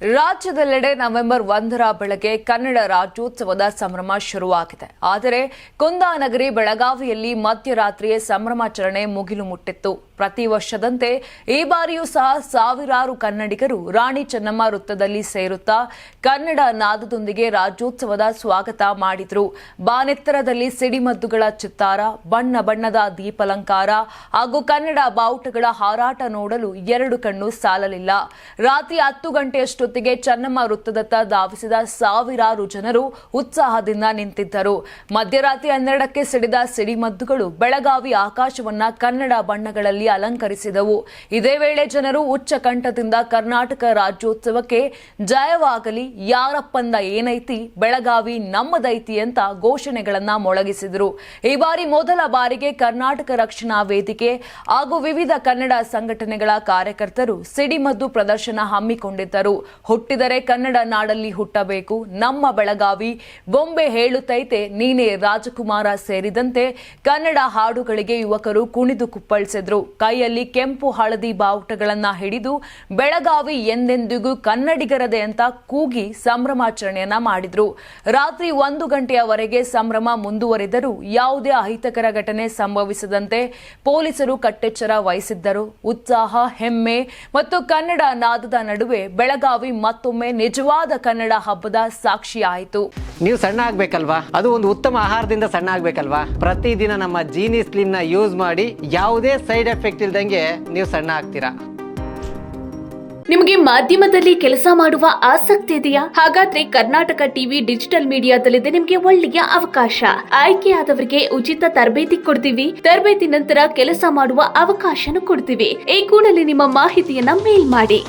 ರಾಜ್ಯದೆಲ್ಲೆಡೆ ನವೆಂಬರ್ ಒಂದರ ಬೆಳಗ್ಗೆ ಕನ್ನಡ ರಾಜ್ಯೋತ್ಸವದ ಸಂಭ್ರಮ ಶುರುವಾಗಿದೆ. ಆದರೆ ಕುಂದಾನಗರಿ ಬೆಳಗಾವಿಯಲ್ಲಿ ಮಧ್ಯರಾತ್ರಿಯೇ ಸಂಭ್ರಮಾಚರಣೆ ಮುಗಿಲು ಮುಟ್ಟಿತ್ತು. ಪ್ರತಿ ವರ್ಷದಂತೆ ಈ ಬಾರಿಯೂ ಸಹ ಸಾವಿರಾರು ಕನ್ನಡಿಗರು ರಾಣಿ ಚೆನ್ನಮ್ಮ ವೃತ್ತದಲ್ಲಿ ಸೇರುತ್ತಾ ಕನ್ನಡ ನಾದದೊಂದಿಗೆ ರಾಜ್ಯೋತ್ಸವದ ಸ್ವಾಗತ ಮಾಡಿದ್ರು. ಬಾನೆತ್ತರದಲ್ಲಿ ಸಿಡಿಮದ್ದುಗಳ ಚಿತ್ತಾರ, ಬಣ್ಣ ಬಣ್ಣದ ದೀಪಲಂಕಾರ ಹಾಗೂ ಕನ್ನಡ ಬಾವುಟಗಳ ಹಾರಾಟ ನೋಡಲು ಎರಡು ಕಣ್ಣು ಸಾಲಲಿಲ್ಲ. ರಾತ್ರಿ ಹತ್ತು ಗಂಟೆಯಷ್ಟೊತ್ತಿಗೆ ಚನ್ನಮ್ಮ ವೃತ್ತದತ್ತ ಧಾವಿಸಿದ ಸಾವಿರಾರು ಜನರು ಉತ್ಸಾಹದಿಂದ ನಿಂತಿದ್ದರು. ಮಧ್ಯರಾತ್ರಿ ಹನ್ನೆರಡಕ್ಕೆ ಸಿಡಿದ ಸಿಡಿಮದ್ದುಗಳು ಬೆಳಗಾವಿ ಆಕಾಶವನ್ನ ಕನ್ನಡ ಬಣ್ಣಗಳಲ್ಲಿ ಅಲಂಕರಿಸಿದವು. ಇದೇ ವೇಳೆ ಜನರು ಉಚ್ಚ ಕಂಠದಿಂದ ಕರ್ನಾಟಕ ರಾಜ್ಯೋತ್ಸವಕ್ಕೆ ಜಯವಾಗಲಿ, ಯಾರಪ್ಪಂದ ಏನೈತಿ, ಬೆಳಗಾವಿ ನಮ್ಮದೈತಿ ಅಂತ ಘೋಷಣೆಗಳನ್ನ ಮೊಳಗಿಸಿದರು. ಈ ಬಾರಿ ಮೊದಲ ಬಾರಿಗೆ ಕರ್ನಾಟಕ ರಕ್ಷಣಾ ವೇದಿಕೆ ಹಾಗೂ ವಿವಿಧ ಕನ್ನಡ ಸಂಘಟನೆಗಳ ಕಾರ್ಯಕರ್ತರು ಸಿಡಿಮದ್ದು ಪ್ರದರ್ಶನ ಹಮ್ಮಿಕೊಂಡಿದ್ದರು. ಹುಟ್ಟಿದರೆ ಕನ್ನಡ ನಾಡಲ್ಲಿ ಹುಟ್ಟಬೇಕು. ನಮ್ಮ ಬೆಳಗಾವಿ ಬೊಂಬೆ ಹೇಳುತ್ತೈತೆ, ನೀನೇ ರಾಜಕುಮಾರ ಸೇರಿದಂತೆ ಕನ್ನಡ ಹಾಡುಗಳಿಗೆ ಯುವಕರು ಕುಣಿದು ಕುಪ್ಪಳಿಸಿದ್ರು. ಕೈಯಲ್ಲಿ ಕೆಂಪು ಹಳದಿ ಬಾವುಟಗಳನ್ನ ಹಿಡಿದು ಬೆಳಗಾವಿ ಎಂದೆಂದಿಗೂ ಕನ್ನಡಿಗರದೆ ಅಂತ ಕೂಗಿ ಸಂಭ್ರಮಾಚರಣೆಯನ್ನ ಮಾಡಿದ್ರು. ರಾತ್ರಿ ಒಂದು ಗಂಟೆಯವರೆಗೆ ಸಂಭ್ರಮ ಮುಂದುವರೆದರೂ ಯಾವುದೇ ಅಹಿತಕರ ಘಟನೆ ಸಂಭವಿಸದಂತೆ ಪೊಲೀಸರು ಕಟ್ಟೆಚ್ಚರ ವಹಿಸಿದ್ದರು. ಉತ್ಸಾಹ, ಹೆಮ್ಮೆ ಮತ್ತು ಕನ್ನಡ ನಾದದ ನಡುವೆ ಬೆಳಗಾವಿ ಮತ್ತೊಮ್ಮೆ ನಿಜವಾದ ಕನ್ನಡ ಹಬ್ಬದ ಸಾಕ್ಷಿ ಆಯಿತು ನೀವು ಸಣ್ಣ ಆಗ್ಬೇಕಲ್ವಾ? ಅದು ಒಂದು ಉತ್ತಮ ಆಹಾರದಿಂದ ಸಣ್ಣ ಆಗ್ಬೇಕಲ್ವಾ? ಪ್ರತಿದಿನ ನಮ್ಮ ಜೀನಿ ಸ್ಲಿಮ್ನ ಯೂಸ್ ಮಾಡಿ ಯಾವುದೇ ಸೈಡ್ ಎಫೆಕ್ಟ್ ಇಲ್ದಂಗೆ ನೀವು ಸಣ್ಣ ಆಗ್ತೀರಾ? ನಿಮಗೆ ಮಾಧ್ಯಮದಲ್ಲಿ ಕೆಲಸ ಮಾಡುವ ಆಸಕ್ತಿ ಇದೆಯಾ? ಹಾಗಾದ್ರೆ ಕರ್ನಾಟಕ ಟಿವಿ ಡಿಜಿಟಲ್ ಮೀಡಿಯಾದಲ್ಲಿದೆ ನಿಮಗೆ ಒಳ್ಳೆಯ ಅವಕಾಶ. ಆಯ್ಕೆಯಾದವರಿಗೆ ಉಚಿತ ತರಬೇತಿ ಕೊಡ್ತೀವಿ. ತರಬೇತಿ ನಂತರ ಕೆಲಸ ಮಾಡುವ ಅವಕಾಶನೂ ಕೊಡ್ತೀವಿ. ಈ ಕೂಡಲೇ ನಿಮ್ಮ ಮಾಹಿತಿಯನ್ನ ಮೇಲ್ ಮಾಡಿ.